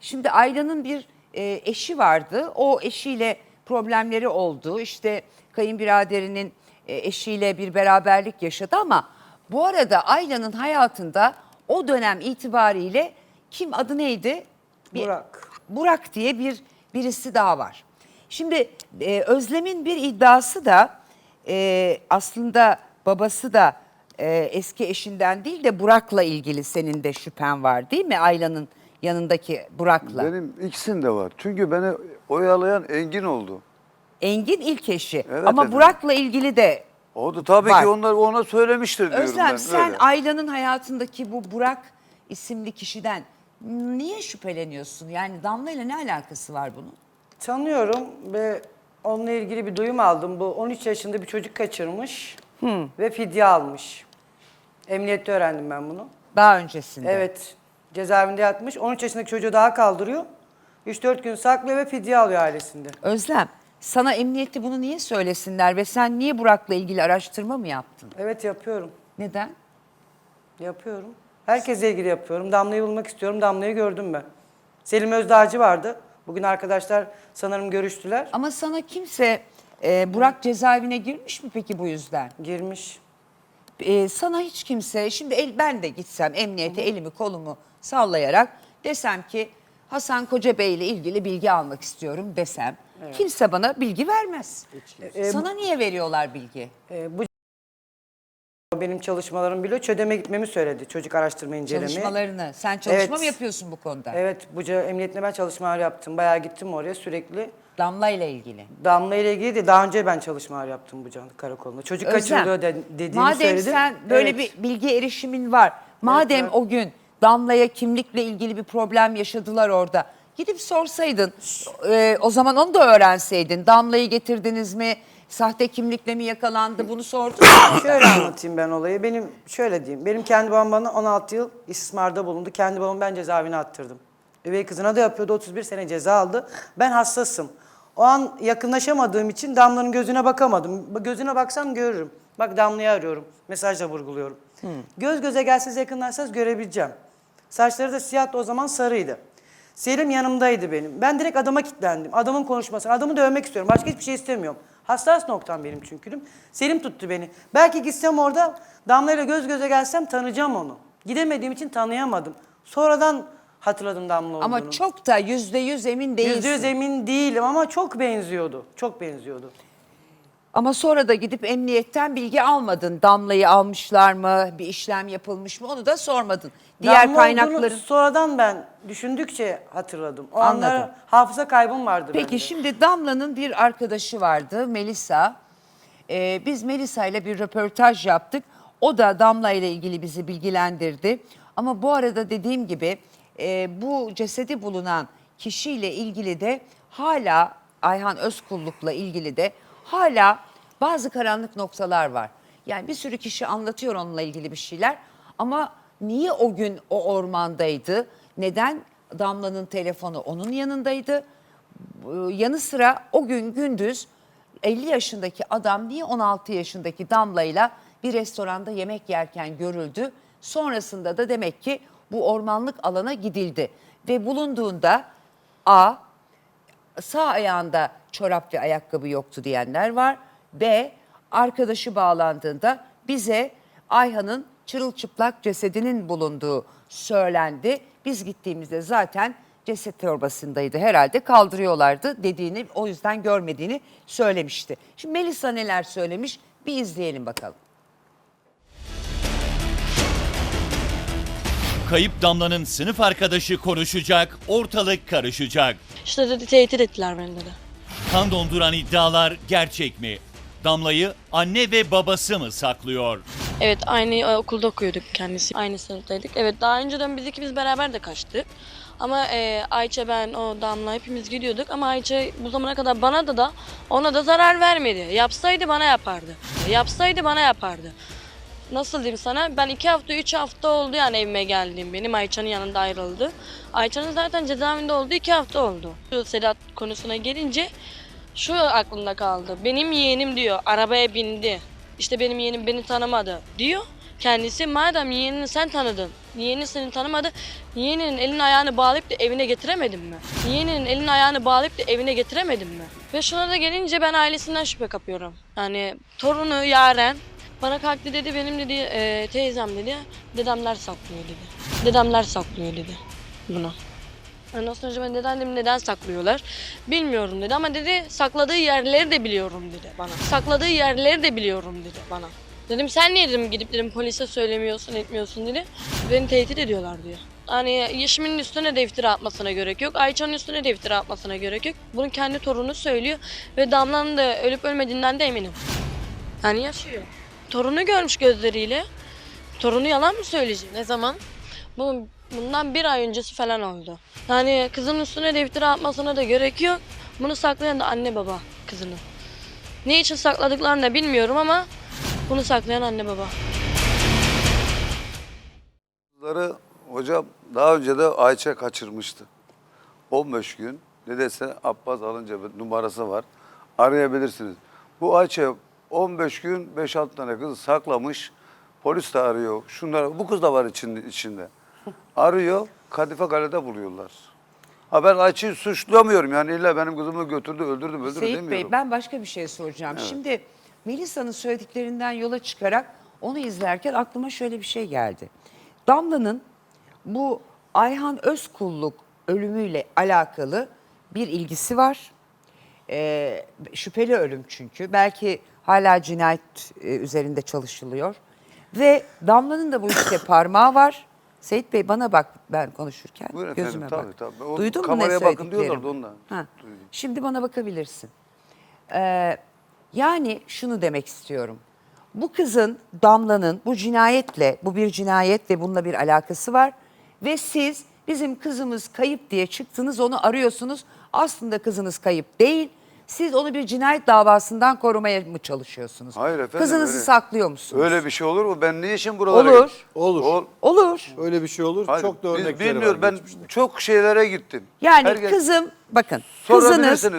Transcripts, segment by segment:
Şimdi Ayla'nın bir e, eşi vardı. O eşiyle problemleri oldu. İşte kayınbiraderinin e, eşiyle bir beraberlik yaşadı ama bu arada Ayla'nın hayatında o dönem itibariyle kim adı neydi? Bir- Burak. Burak diye bir birisi daha var. Şimdi e, Özlem'in bir iddiası da e, aslında babası da e, eski eşinden değil de Burak'la ilgili senin de şüphen var değil mi? Ayla'nın yanındaki Burak'la. Benim ikisinde var. Çünkü beni oyalayan Engin oldu. Engin ilk eşi Evet ama efendim. Burak'la ilgili de O da tabii Var. ki onlar ona söylemiştir diyorum Özlem ben. sen öyle. Ayla'nın hayatındaki bu Burak isimli kişiden niye şüpheleniyorsun? Yani Damla ile ne alakası var bunun? Tanıyorum ve onunla ilgili bir duyum aldım. Bu 13 yaşında bir çocuk kaçırmış ve fidye almış. Emniyette öğrendim ben bunu. Daha öncesinde. Evet, cezaevinde yatmış. 13 yaşındaki çocuğu daha kaldırıyor. 3-4 gün saklıyor ve fidye alıyor ailesinde. Özlem, sana emniyette bunu niye söylesinler ve sen niye Burak'la ilgili araştırma mı yaptın? Evet yapıyorum, Neden? yapıyorum. Herkesle ilgili yapıyorum. Damla'yı bulmak istiyorum. Damla'yı gördüm ben. Selim Özdağcı vardı. Bugün arkadaşlar sanırım görüştüler. Ama sana kimse e, Burak cezaevine girmiş mi peki bu yüzden? Girmiş. E, sana hiç kimse, şimdi el, ben de gitsem emniyete elimi kolumu sallayarak desem ki Hasan Kocabey ile ilgili bilgi almak istiyorum desem kimse bana bilgi vermez. E, sana niye veriyorlar bilgi? Ee, bu benim çalışmalarım biliyor. ÇÖDEM'e gitmemi söyledi. Çocuk araştırma inceleme. Çalışmalarını. Sen çalışma Evet. mı yapıyorsun bu konuda? Evet, Buca Emniyetinde ben çalışmalar yaptım. Bayağı gittim oraya sürekli. Damla ile ilgili. Damla ile ilgili de daha önce ben çalışmalar yaptım Buca karakolunda. Çocuk Özlem, kaçırılıyor de, dediğini madem söyledim. sen böyle Evet. bir bilgi erişimin var. Madem evet. o gün Damla'ya kimlikle ilgili bir problem yaşadılar orada. Gidip sorsaydın, e, o zaman onu da öğrenseydin. Damla'yı getirdiniz mi? Sahte kimlikle mi yakalandı? Bunu sordun mu? Şöyle anlatayım ben olayı. Benim şöyle diyeyim. Benim kendi babam bana 16 yıl istismarda bulundu. Kendi babamı ben cezaevine attırdım. Üvey kızına da yapıyordu. 31 sene ceza aldı. Ben hassasım. O an yakınlaşamadığım için Damla'nın gözüne bakamadım. Gözüne baksam görürüm. Bak Damla'yı arıyorum. Mesajla vurguluyorum. Göz göze gelseniz yakınlaşsanız görebileceğim. Saçları da siyahtı o zaman sarıydı. Selim yanımdaydı benim. Ben direkt adama kilitlendim. Adamın konuşmasına. Adamı dövmek istiyorum. Başka hiçbir şey istemiyorum. Hassas noktam benim çünkü. Selim tuttu beni. Belki gitsem orada Damla'yla göz göze gelsem tanıyacağım onu. Gidemediğim için tanıyamadım. Sonradan hatırladım Damla olduğunu. Ama çok da yüzde yüz emin değilsin. Yüzde yüz emin değilim ama çok benziyordu. Çok benziyordu. Ama sonra da gidip emniyetten bilgi almadın. Damla'yı almışlar mı? Bir işlem yapılmış mı? Onu da sormadın. Diğer Damla olduğunu kaynakların... sonradan ben düşündükçe hatırladım. O Anladım. anlara hafıza kaybım vardı Peki bende. şimdi Damla'nın bir arkadaşı vardı Melisa. Ee, biz Melisa ile bir röportaj yaptık. O da Damla ile ilgili bizi bilgilendirdi. Ama bu arada dediğim gibi e, bu cesedi bulunan kişiyle ilgili de hala Ayhan Özkulluk'la ilgili de hala bazı karanlık noktalar var. Yani bir sürü kişi anlatıyor onunla ilgili bir şeyler ama niye o gün o ormandaydı? Neden Damla'nın telefonu onun yanındaydı? Yanı sıra o gün gündüz 50 yaşındaki adam niye 16 yaşındaki Damla'yla bir restoranda yemek yerken görüldü? Sonrasında da demek ki bu ormanlık alana gidildi. Ve bulunduğunda A. Sağ ayağında çorap ve ayakkabı yoktu diyenler var. B. Arkadaşı bağlandığında bize Ayhan'ın çırılçıplak cesedinin bulunduğu söylendi. Biz gittiğimizde zaten ceset torbasındaydı herhalde kaldırıyorlardı dediğini o yüzden görmediğini söylemişti. Şimdi Melisa neler söylemiş bir izleyelim bakalım. Kayıp Damla'nın sınıf arkadaşı konuşacak, ortalık karışacak. İşte dedi tehdit ettiler beni dedi. Kan donduran iddialar gerçek mi? Damla'yı anne ve babası mı saklıyor? Evet aynı e, okulda okuyorduk kendisi. Aynı sınıftaydık. Evet daha önceden biz ikimiz beraber de kaçtık. Ama e, Ayça ben o Damla hepimiz gidiyorduk ama Ayça bu zamana kadar bana da da ona da zarar vermedi. Yapsaydı bana yapardı. Yapsaydı bana yapardı. Nasıl diyeyim sana? Ben iki hafta, üç hafta oldu yani evime geldiğim benim. Ayça'nın yanında ayrıldı. Ayça'nın zaten cezaevinde olduğu iki hafta oldu. Şu Sedat konusuna gelince şu aklımda kaldı. Benim yeğenim diyor arabaya bindi. İşte benim yeğenim beni tanımadı diyor. kendisi. Madem yeğenini sen tanıdın, yeğeni seni tanımadı, yeğeninin elini ayağını bağlayıp da evine getiremedin mi? Yeğeninin elini ayağını bağlayıp da evine getiremedin mi? Ve şuna da gelince ben ailesinden şüphe kapıyorum. Yani torunu Yaren bana kalktı dedi benim dedi e, teyzem dedi dedemler saklıyor dedi. Dedemler saklıyor dedi bunu. Ondan sonra ben neden dedim neden saklıyorlar? Bilmiyorum dedi ama dedi sakladığı yerleri de biliyorum dedi bana. Sakladığı yerleri de biliyorum dedi bana. Dedim sen niye dedim gidip dedim polise söylemiyorsun etmiyorsun dedi. Beni tehdit ediyorlar diyor. Hani Yeşim'in üstüne de iftira atmasına gerek yok. Ayça'nın üstüne de iftira atmasına gerek yok. Bunu kendi torunu söylüyor. Ve Damla'nın da ölüp ölmediğinden de eminim. Yani yaşıyor. Torunu görmüş gözleriyle. Torunu yalan mı söyleyecek? Ne zaman? Bu, bundan bir ay öncesi falan oldu. Yani kızın üstüne de atmasına da gerek yok. Bunu saklayan da anne baba kızını. Ne için sakladıklarını da bilmiyorum ama bunu saklayan anne baba. Kızları hocam daha önce de Ayça kaçırmıştı. 15 gün dedesi Abbas alınca numarası var. Arayabilirsiniz. Bu Ayça 15 gün 5-6 tane kızı saklamış. Polis de arıyor. Şunlar bu kız da var içinde. içinde. Arıyor. Kadife Kale'de buluyorlar. Ha ben Ayça'yı suçlamıyorum yani illa benim kızımı götürdü öldürdüm öldürdü Seyit demiyorum. Bey ben başka bir şey soracağım. Şimdi Melisa'nın söylediklerinden yola çıkarak onu izlerken aklıma şöyle bir şey geldi. Damla'nın bu Ayhan Özkulluk ölümüyle alakalı bir ilgisi var. Ee, şüpheli ölüm çünkü. Belki hala cinayet e, üzerinde çalışılıyor. Ve Damla'nın da bu işte parmağı var. Seyit Bey bana bak ben konuşurken Buyurun efendim, gözüme tabii, bak. tabii. O Duydun mu ne kameraya bakın söylediklerimi? diyorlardı ondan. Ha. Duydum. Şimdi bana bakabilirsin. Ee, yani şunu demek istiyorum. Bu kızın, Damla'nın bu cinayetle, bu bir cinayet ve bununla bir alakası var. Ve siz bizim kızımız kayıp diye çıktınız onu arıyorsunuz. Aslında kızınız kayıp değil. Siz onu bir cinayet davasından korumaya mı çalışıyorsunuz? Hayır efendim, Kızınızı öyle- saklıyor musunuz? Öyle bir şey olur mu? Ben niye şimdi buralara Olur. gittim? Olur. Ol- Olur. Öyle bir şey olur. Hayır, Çok da biz örnekleri bilmiyorum. var. Ben geçmişte. çok şeylere gittim. Yani Herkes- kızım bakın kızınız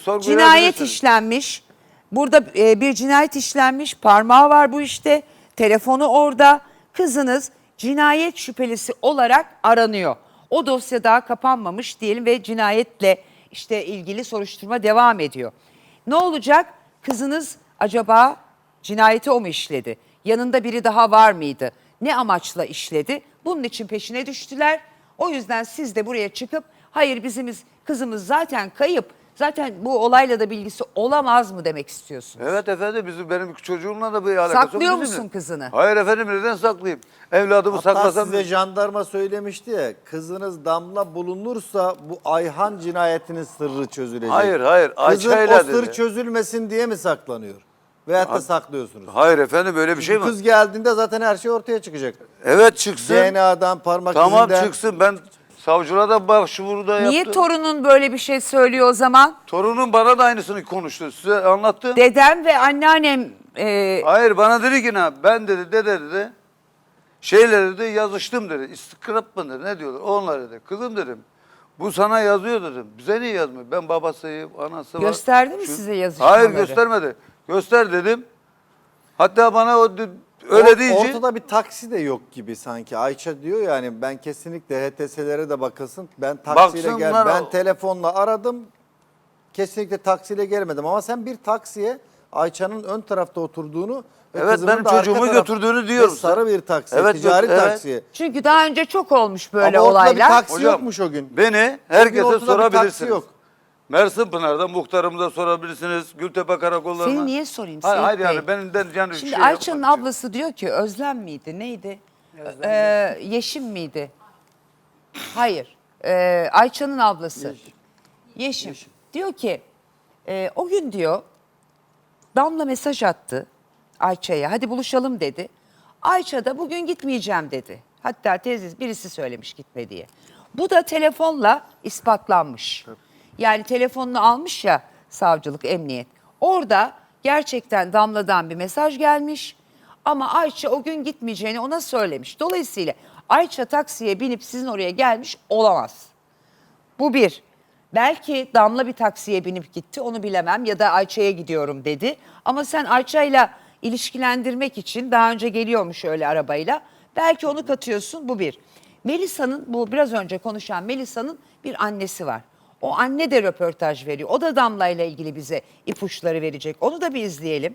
sorgulayabilirsiniz. cinayet işlenmiş. Burada e, bir cinayet işlenmiş. Parmağı var bu işte. Telefonu orada. Kızınız cinayet şüphelisi olarak aranıyor. O dosya daha kapanmamış diyelim ve cinayetle işte ilgili soruşturma devam ediyor. Ne olacak? Kızınız acaba cinayeti o mu işledi? Yanında biri daha var mıydı? Ne amaçla işledi? Bunun için peşine düştüler. O yüzden siz de buraya çıkıp hayır bizimiz kızımız zaten kayıp. Zaten bu olayla da bilgisi olamaz mı demek istiyorsunuz? Evet efendim bizim benim çocuğumla da bir alakası yok. Saklıyor musun kızını? Hayır efendim neden saklayayım? Evladımı Hatta saklasam size jandarma söylemişti ya kızınız Damla bulunursa bu Ayhan cinayetinin sırrı çözülecek. Hayır, hayır, Kızın Ayça'yla o sır dedi. çözülmesin diye mi saklanıyor? Veyahut da saklıyorsunuz. Hayır efendim böyle bir şey mi? Kız geldiğinde zaten her şey ortaya çıkacak. Evet çıksın. DNA'dan, parmak tamam izinden. çıksın. Ben savcılığa da başvuru da Niye torunun böyle bir şey söylüyor o zaman? Torunum bana da aynısını konuştu. Size anlattım. Dedem ve anneannem e, Hayır bana dedi ki ne? Ben dedi dede dedi. Şeyle dedi yazıştım dedi. İstikrap mı dedi. Ne diyorlar? Onlar dedi. Kızım dedim. Bu sana yazıyor dedim. Bize niye yazmıyor? Ben babasıyım, anası var. Gösterdi mi Şu- size yazışmaları? Hayır göstermedi. Göster dedim. Hatta bana o dü- öyle Or- deyince Ortada bir taksi de yok gibi sanki. Ayça diyor yani ben kesinlikle HTS'lere de bakılsın. Ben taksiyle gel. Baksınlar Ben o- telefonla aradım. Kesinlikle taksiyle gelmedim ama sen bir taksiye Ayça'nın ön tarafta oturduğunu ve Evet, kızının benim da arka çocuğumu taraf- götürdüğünü diyorum ve sarı bir taksi, Evet, ticari evet. taksiye. çünkü daha önce çok olmuş böyle Ama ortada olaylar. bir taksi Hocam, yokmuş o gün. beni ortada herkese bir taksi sorabilirsiniz. yok. Mersin Pınar'da muhtarımı da sorabilirsiniz. Gültepe karakollarına. Seni niye sorayım Hayır, Seyit hayır Bey? yani benden yani Şimdi şey Ayça'nın yapmak için. ablası diyor ki Özlem miydi neydi? Ee, Yeşim miydi? Hayır. Ee, Ayça'nın ablası. Yeşim. Diyor ki e, o gün diyor Damla mesaj attı Ayça'ya hadi buluşalım dedi. Ayça da bugün gitmeyeceğim dedi. Hatta teyze birisi söylemiş gitme diye. Bu da telefonla ispatlanmış. Yani telefonunu almış ya savcılık, emniyet. Orada gerçekten Damla'dan bir mesaj gelmiş. Ama Ayça o gün gitmeyeceğini ona söylemiş. Dolayısıyla Ayça taksiye binip sizin oraya gelmiş olamaz. Bu bir. Belki Damla bir taksiye binip gitti onu bilemem ya da Ayça'ya gidiyorum dedi. Ama sen Ayça'yla ilişkilendirmek için daha önce geliyormuş öyle arabayla. Belki onu katıyorsun bu bir. Melisa'nın bu biraz önce konuşan Melisa'nın bir annesi var. O anne de röportaj veriyor. O da Damla ile ilgili bize ipuçları verecek. Onu da bir izleyelim.